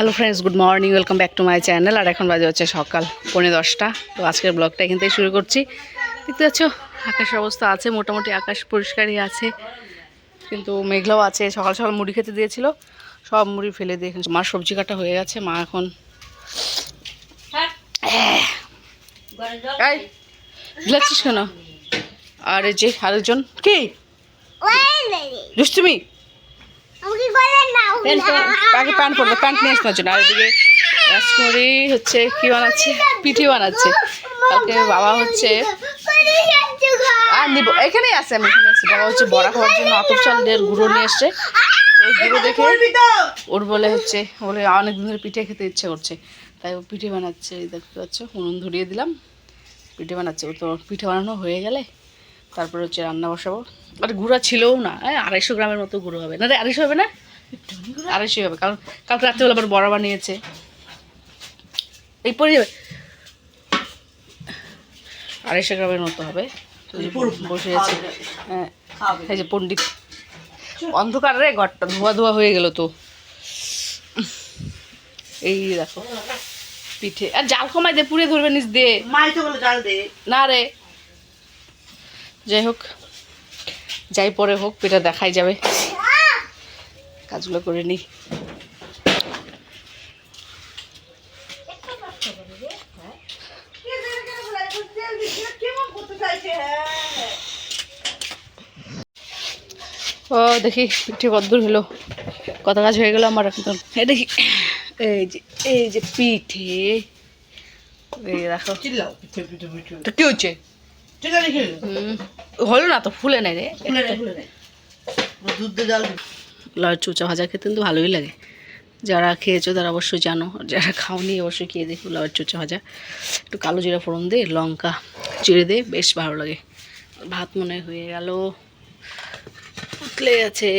Hello friends good morning welcome back to my channel আর এখন বাজে হচ্ছে সকাল পৌনে দশটা। তো আজকের ব্লগটা এখান থেকে শুরু করছি। দেখতে পাচ্ছ আকাশের অবস্থা আছে মোটামুটি আকাশ পরিষ্কারই আছে। কিন্তু মেঘলাও আছে সকাল সকাল মুড়ি খেতে দিয়েছিল। সব মুড়ি ফেলে দিয়ে এখানে মার সবজি কাটা হয়ে গেছে মা এখন কেন? আর এই যে আরেকজন কি? দুষ্টুমি! আগে প্যান্ট পরলো প্যান্ট নিয়ে আসতে জন্য আর এদিকে রাজকুমারী হচ্ছে কি বানাচ্ছে? পিঠি বানাচ্ছে। কালকে বাবা হচ্ছে আর নিব, এখানেই আছে, আমি এখানে আছি। বাবা হচ্ছে বড়া খাওয়ার জন্য আতপ চালের গুঁড়ো নিয়ে এসছে। দেখে ওর বলে হচ্ছে বলে অনেক দিন ধরে পিঠে খেতে ইচ্ছে করছে। তাই ও পিঠে বানাচ্ছে দেখতে পাচ্ছ, উনুন ধরিয়ে দিলাম। পিঠে বানাচ্ছে, ও তো পিঠে বানানো হয়ে গেলে তারপরে হচ্ছে রান্না বসাবো। আর গুঁড়া ছিলও না এই আড়াইশো গ্রামের মতো গুঁড়ো হবে। না রে আড়াইশো হবে না? আড়াইশো হবে কারণ কালকে রাত্রেবেলা আবার বড়া বানিয়েছে। এই পরে যাবে। আড়াইশো গ্রামের মতো হবে। বসে আছে। হ্যাঁ এই যে পণ্ডিত। অন্ধকার রে ঘরটা ধোয়া ধোয়া হয়ে গেল তো। এই দেখো পিঠে। আর জাল কমাই দে পুড়ে ধরবে মাই তো বলে জাল দে। না রে যাই হোক যাই পরে হোক পিঠা দেখাই যাবে। কাজগুলো করে নিই। ও দেখি পিঠে কদ্দূর হলো। কত কাজ হয়ে গেল আমার এখন। এই দেখি এই যে এই যে পিঠে। এই তো কি হচ্ছে? হলো না তো ফুলে নাই রে। চুচা ভাজা খেতে কিন্তু ভালোই লাগে। যারা খেয়েছো তারা অবশ্যই জানো যারা খাওনি অবশ্যই খেয়ে দেখো লাউয়ের চুচা ভাজা। একটু কালো জিরা ফোড়ন দে লঙ্কা চিড়ে দে বেশ ভালো লাগে। ভাত মনে হয়ে গেল। উতলে আছে।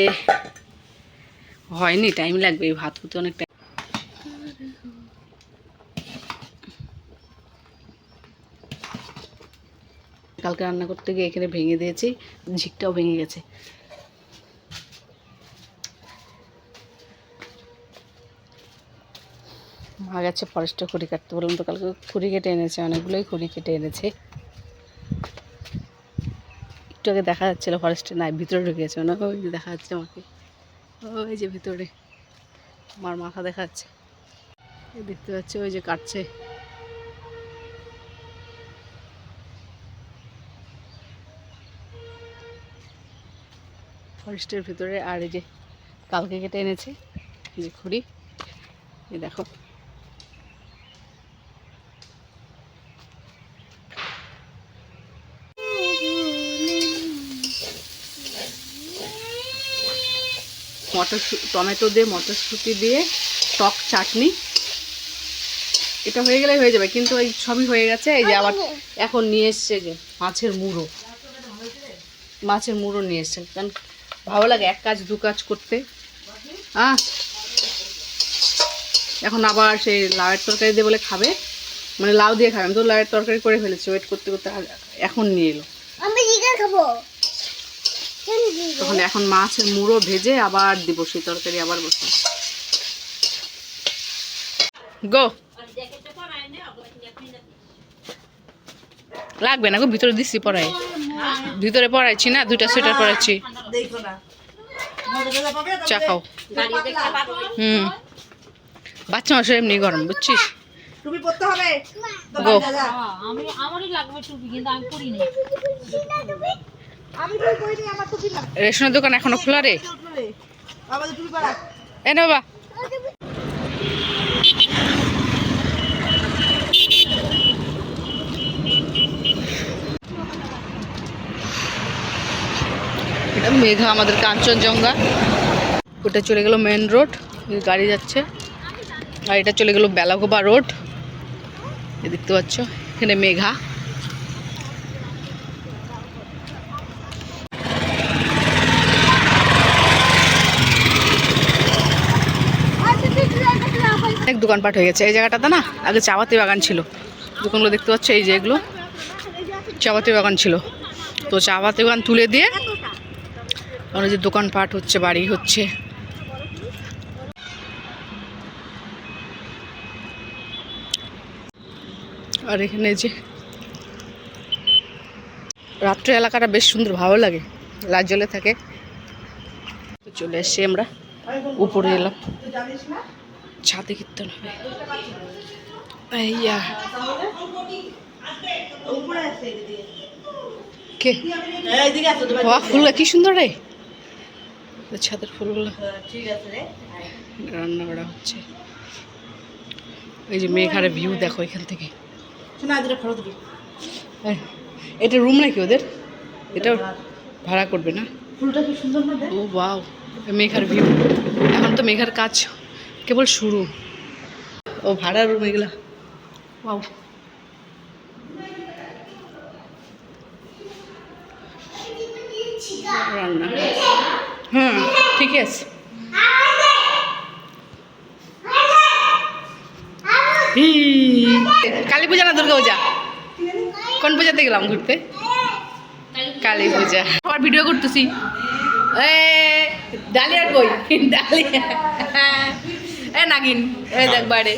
হয়নি টাইম লাগবে ভাত হতে অনেক কালকে রান্না করতে গিয়ে এখানে ভেঙে দিয়েছি, ঝিকটাও ভেঙে গেছে। মা গেছে ফরেস্টে খড়ি কাটতে, বললাম তো কালকে খড়ি কেটে এনেছে, অনেকগুলোই খড়ি কেটে এনেছে। একটু আগে দেখা যাচ্ছিল ফরেস্টে, নাই, ভিতরে ঢুকেছে না ওই যে দেখা যাচ্ছে আমাকে। ওই যে ভিতরে, আমার মাথা দেখা যাচ্ছে। দেখতে পাচ্ছি, ওই যে কাটছে। ফরেস্টের ভিতরে, আর এই যে কালকে কেটে এনেছে যে খড়ি। এ দেখো। মটর টমেটো দিয়ে মটরশুঁটি দিয়ে টক চাটনি। এটা হয়ে গেলে হয়ে যাবে, কিন্তু এই সবই হয়ে গেছে। এই যে আবার এখন নিয়ে এসছে যে মাছের মুড়ো। মাছের মুড়ো নিয়ে এসছে। কারণ ভালো লাগে এক কাজ দু কাজ করতে। হ্যাঁ এখন আবার সেই লাউয়ের তরকারি দিয়ে বলে খাবে। মানে লাউ দিয়ে খাবে। আমি তো লাউয়ের তরকারি করে ফেলেছি ওয়েট করতে করতে এখন নিয়ে এলো। খাব। তখন এখন মাছের মুড়ো ভেজে আবার দিব সেই তরকারি আবার বসে গো লাগবে না গো, ভিতরে দিচ্ছি পড়াই ভিতরে পড়াইছি না, দুইটা সোয়েটার পড়াইছি চা খাও। হুম। বাচ্চা মানুষের এমনি গরম, বুঝছিস? গো। রেশনের দোকান এখনও খোলা রে? আমাদের বাবা। মেঘা, আমাদের কাঞ্চনজঙ্ঘা। ওটা চলে গেল মেন রোড গাড়ি যাচ্ছে। আর এটা চলে গেল বেলাগোবা রোড দেখতে পাচ্ছ, এখানে মেঘা। অনেক দোকানপাট হয়ে গেছে। এই জায়গাটাতে না, আগে চাপাতি বাগান ছিল। দোকানগুলো দেখতে পাচ্ছ, এই যে এগুলো। চাপাতি বাগান ছিল। তো চাপাতি বাগান তুলে দিয়ে ওই যে দোকানপাট হচ্ছে, বাড়ি হচ্ছে। আর এখানে যে রাত্রি এলাকাটা বেশ সুন্দর, ভালো লাগে। লাল জলে থাকে। তো চলে এসছি আমরা। উপরে এলাম। ছাদে কীর্তন হবে। কে? কি সুন্দর রে। ছাদের ফুলগুলো। রান্না করা হচ্ছে। এই যে মেঘারে ভিউ দেখো এখান থেকে। এটা রুম নাকি ওদের? এটা ভাড়া। করবে না? ফুলটা কি সুন্দর না ও বাও মেঘার ভিউ এখন তো মেঘার কাজ কেবল শুরু। ও ভাড়া রুম এগুলা। বাউ রান্না। হ্যাঁ ঠিক আছে। কালী পূজা না দুর্গা পূজা। কোন পূজাতে গেলাম ঘুরতে? কালী পূজা। আবার ভিডিও করতেছি। এ ডালিয়ার কই ডালিয়া। এ নাগিন। এ দেখ বাইরে।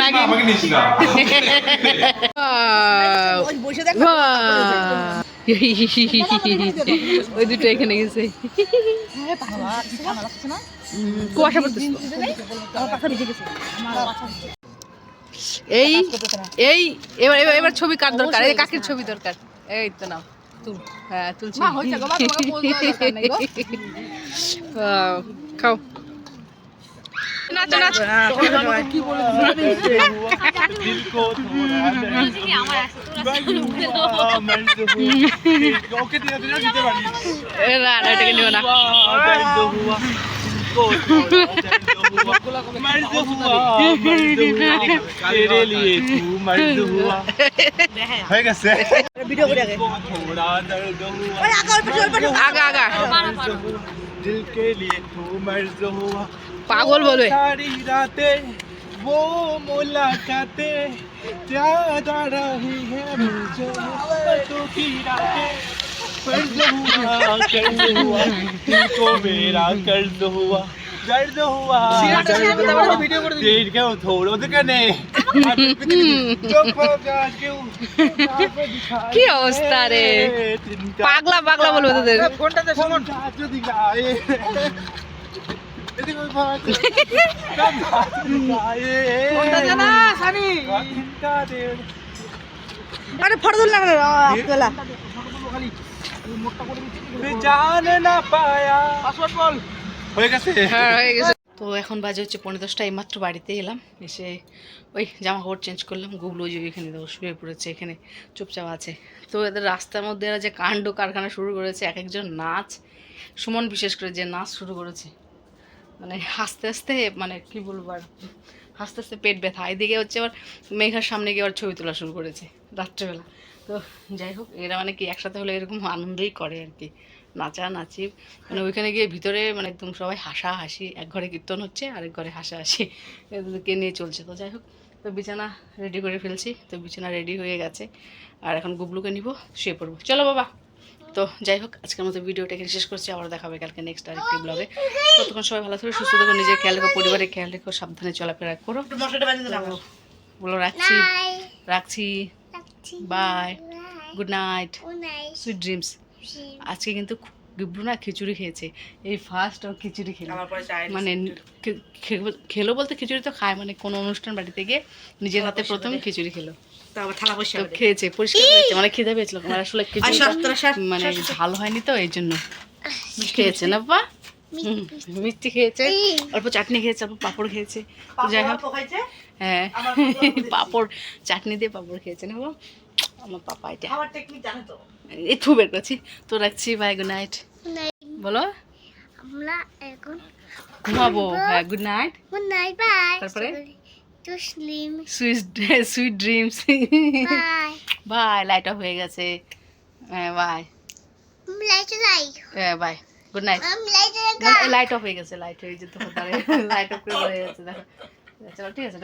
নাগিন. বসে দেখ. ওই দুটো এখানে গেছে। কুয়াশা এই এই এবার এবার এবার ছবি কার দরকার? এই কাকির ছবি দরকার। এই তো নাও। তুল। হ্যাঁ তুলছি। মা, নাচো নাচো। না না এটাকে নিও না হয়ে গেছে ভিডিও করে আগে আগা আগা। दिल के लिए तू मर्ज हुआ। पागल बोले। सारी रातें वो मुलाकातें याद आ रही है मुझे। तो की रातें कर्ज हुआ कर्ज हुआ दिल को मेरा कर्ज हुआ। কি অবস্থা রে পাগলা পাগলা বলব তোদের আরে ফটো তুললাম জান না পায়া পাসওয়ার্ড বল হয়ে হ্যাঁ গেছে। তো এখন বাজে হচ্ছে পনেরো দশটা এইমাত্র বাড়িতে এলাম। এসে ওই জামা কাপড় চেঞ্জ করলাম গুগলো যে এখানে দেখো শুয়ে পড়েছে, এখানে চুপচাপ আছে। তো এদের রাস্তার মধ্যে এরা যে কাণ্ড কারখানা শুরু করেছে, এক একজন নাচ, সুমন বিশেষ করে যে নাচ শুরু করেছে। মানে হাসতে হাসতে মানে কি বলব আর, হাসতে হাসতে পেট ব্যথা। এদিকে হচ্ছে আবার মেঘার সামনে গিয়ে আবার ছবি তোলা শুরু করেছে রাত্রেবেলা। তো যাই হোক, এরা মানে কি একসাথে হলে এরকম আনন্দই করে আর কি। নাচা নাচি মানে ওইখানে গিয়ে ভিতরে মানে একদম সবাই হাসা হাসি এক ঘরে কীর্তন হচ্ছে আরেক ঘরে হাসা হাসি এদেরকে নিয়ে চলছে। তো যাই হোক তো বিছানা রেডি করে ফেলছি। তো বিছানা রেডি হয়ে গেছে। আর এখন গুবলুকে নিব শুয়ে পড়ব। চলো বাবা। তো যাই হোক আজকের মতো ভিডিওটা এখানে শেষ করছি। আবার দেখা হবে কালকে নেক্সট আরেকটি ব্লগে ততক্ষণ সবাই ভালো থাকো সুস্থ থাকো নিজের খেয়াল রেখো পরিবারের খেয়াল রেখো সাবধানে চলাফেরা করো। বলো রাখছি। রাখছি। Bye good night sweet dreams আজকে কিন্তু গিব্রু না খিচুড়ি খেয়েছে। এই ফার্স্ট ও খিচুড়ি খেলো। মানে খেলো বলতে খিচুড়ি তো খায় মানে কোনো অনুষ্ঠান বাড়িতে গিয়ে নিজের হাতে প্রথম খিচুড়ি খেলো। খেয়েছে পরিষ্কার হয়েছে মানে খিদে পেয়েছিল। আমার আসলে মানে ঝাল হয়নি তো এই জন্য। খেয়েছে না বা মিষ্টি খেয়েছে অল্প চাটনি খেয়েছে অল্প পাঁপড় খেয়েছে। যাই হোক। হ্যাঁ। পাঁপড় চাটনি দিয়ে পাঁপড় খেয়েছে না? আমার পাপা এটা। থু বের করছি। তো রাখছি বাই গুড নাইট বলো। আমরা এখন ঘুমাবো হ্যাঁ good night good night bye তারপরে? To sleep sweet sweet dreams bye bye light off হয়ে গেছে। হ্যাঁ বাই লাইট লাইট হ্যাঁ bye good night light off হয়ে গেছে লাইট হয়ে যেতে লাইট অফ করে হয়ে গেছে দেখো। চলো ঠিক আছে